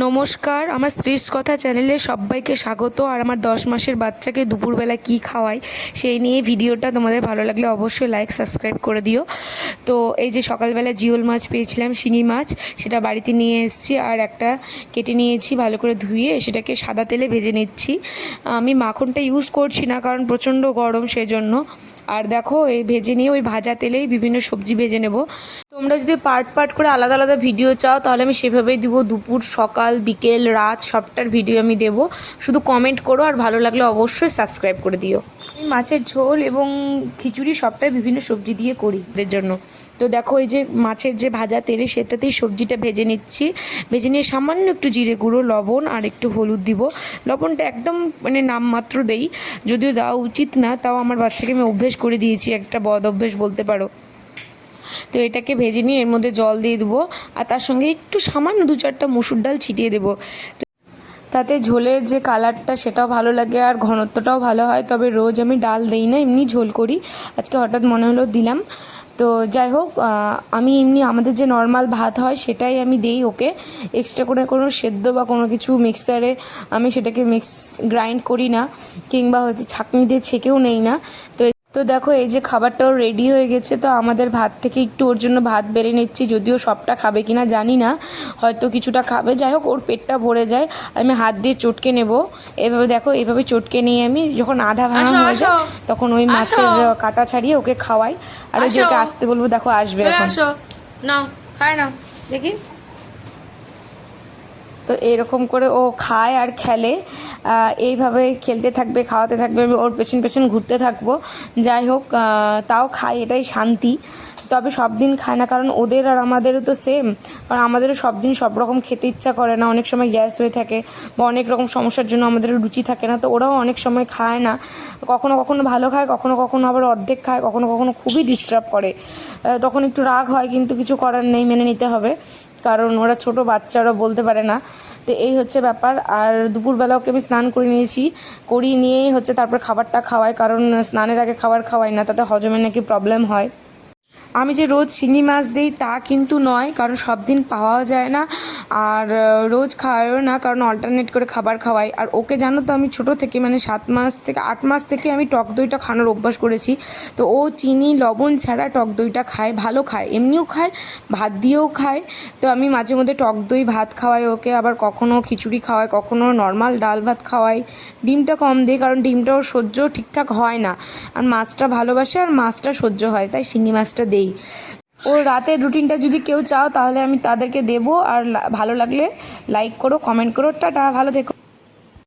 নমস্কার, আমার স্ত্রীর কথা চ্যানেলে সবাইকে স্বাগত। আর আমার দশ মাসের বাচ্চাকে দুপুরবেলা কি খাওয়াই, সেই নিয়ে ভিডিওটা তোমাদের ভালো লাগলে অবশ্যই লাইক সাবস্ক্রাইব করে দিও। তো এই যে সকালবেলা জিওল মাছ পেয়েছিলাম, শিঙি মাছ, সেটা বাড়িতে নিয়ে এসেছি আর একটা কেটে নিয়েছি ভালো করে ধুয়ে, সেটাকে সাদা তেলে ভেজে নিচ্ছি। আমি মাখনটা ইউজ করছি না কারণ প্রচণ্ড গরম সেই জন্য আর দেখো, এই ভেজে নিয়ে ওই ভাজা তেলেই বিভিন্ন সবজি ভেজে নেব। তোমরা যদি পার্ট পার্ট করে আলাদা আলাদা ভিডিও চাও, তাহলে আমি সেভাবেই দিব। দুপুর, সকাল, বিকেল, রাত, সবটার ভিডিও আমি দেব। শুধু কমেন্ট করো আর ভালো লাগলে অবশ্যই সাবস্ক্রাইব করে দিও। আমি মাছের ঝোল এবং খিচুড়ি সবটাই বিভিন্ন সবজি দিয়ে করি এদের জন্য। তো দেখো এই যে মাছের যে ভাজা তেলে, সেটাতেই সবজিটা ভেজে নিচ্ছি। ভেজে নিয়ে সামান্য একটু জিরে গুঁড়ো, লবণ আর একটু হলুদ দিব। লবণটা একদম মানে নামমাত্র দেই। যদিও দেওয়া উচিত না, তাও আমার বাচ্চাকে আমি অভ্যেস করে দিয়েছি, একটা বদ অভ্যেস বলতে পারো। তো এটাকে ভেজে নিয়ে এর মধ্যে জল দিয়ে দেবো। আর তার সঙ্গে একটু সামান্য দু চারটা মুসুর ডাল ছিটিয়ে দেবো। তাতে ঝোলের যে কালারটা সেটাও ভালো লাগে আর ঘনত্বটাও ভালো হয়। তবে রোজ আমি ডাল দেই না, এমনি ঝোল করি। আজকে হঠাৎ মনে হলো দিলাম। তো যাই হোক আমি এমনি আমাদের যে নর্মাল ভাত হয় সেটাই আমি দেই ওকে। এক্সট্রা করে কোনো সেদ্ধ বা কোনো কিছু মিক্সারে আমি সেটাকে মিক্স গ্রাইন্ড করি না। কিংবা হচ্ছে ছাঁকনি দিয়ে ছেঁকেও নেই না। তো তো দেখো এই যে খাবারটাও রেডি হয়ে গেছে তো আমাদের ভাত থেকে একটু ওর জন্য ভাত বেড়ে নিচ্ছি যদিও সবটা খাবে কিনা জানি না হয়তো কিছুটা খাবে যাই হোক ওর পেটটা ভরে যায় আমি হাত দিয়ে চটকে নেব। এভাবে দেখো এভাবে চটকে নিয়ে আমি যখন আধা ভাঙা হয়ে যায় তখন ওই মাছের। কাটা ছাড়িয়ে ওকে খাওয়াই আর ওই যে ওকে আসতে বলব দেখো আসবে এখন। আসো। খায় নাও দেখি। তো এরকম করে ও খায় আর খেলে এইভাবে খেলতে থাকবে, খাওয়াতে থাকবে ওর পেছন পেছন ঘুরতে থাকব। যাই হোক তাও খায়, এটাই শান্তি। তবে সব দিন খায় না, কারণ ওদের আর আমাদেরও তো সেম কারণ আমাদেরও সব দিন সব রকম খেতে ইচ্ছা করে না, অনেক সময় গ্যাস হয়ে থাকে বা অনেক রকম সমস্যার জন্য আমাদের রুচি থাকে না, তো ওরাও অনেক সময় খায় না। কখনো কখনো ভালো খায়, কখনো কখনো আবার অর্ধেক খায়, কখনো কখনো খুবই ডিস্টার্ব করে। তখন একটু রাগ হয়, কিন্তু কিছু করার নেই, মেনে নিতে হবে। কারণ ওরা ছোট, বাচ্চারা বলতে পারে না। তো এই হচ্ছে ব্যাপার। আর দুপুরবেলা ওকে আমি স্নান করে নিয়েছি। করিয়ে নিয়েই হচ্ছে তারপর খাবারটা খাওয়াই, কারণ স্নানের আগে খাবার খাওয়াই না, তাতে হজমে নাকি প্রবলেম হয়। আমি যে রোজ শিঙি মাছ দিই তা কিন্তু নয়, কারণ সব দিন পাওয়া যায় না। আর রোজ খাওয়াও না, কারণ অল্টারনেট করে খাবার খাওয়াই। আর ওকে জানো তো, আমি ছোট থেকে মানে সাত মাস থেকে, আট মাস থেকে আমি টক দইটা খানোর অভ্যাস করেছি। তো ও চিনি, লবণ ছাড়া টক দইটা খায়, ভালো খায়। এমনিও খায়, ভাত দিয়েও খায়। তো আমি মাঝে মধ্যে টক দই, ভাত খাওয়াই ওকে। আবার কখনো খিচুড়ি খাওয়াই, কখনো নর্মাল ডাল ভাত খাওয়াই। ডিমটা কম দিই, কারণ ডিমটা ওর সহ্য ঠিকঠাক হয় না। আর মাছটা ভালোবাসে, আর মাছটা সহ্য হয়, তাই শিঙি মাছটা দেই। ওর রাতের রুটিনটা যদি কেউ চাও, তাহলে আমি তাদেরকে দেবো। আর ভালো লাগলে লাইক করো কমেন্ট করো। টাটা, ভালো থেকো।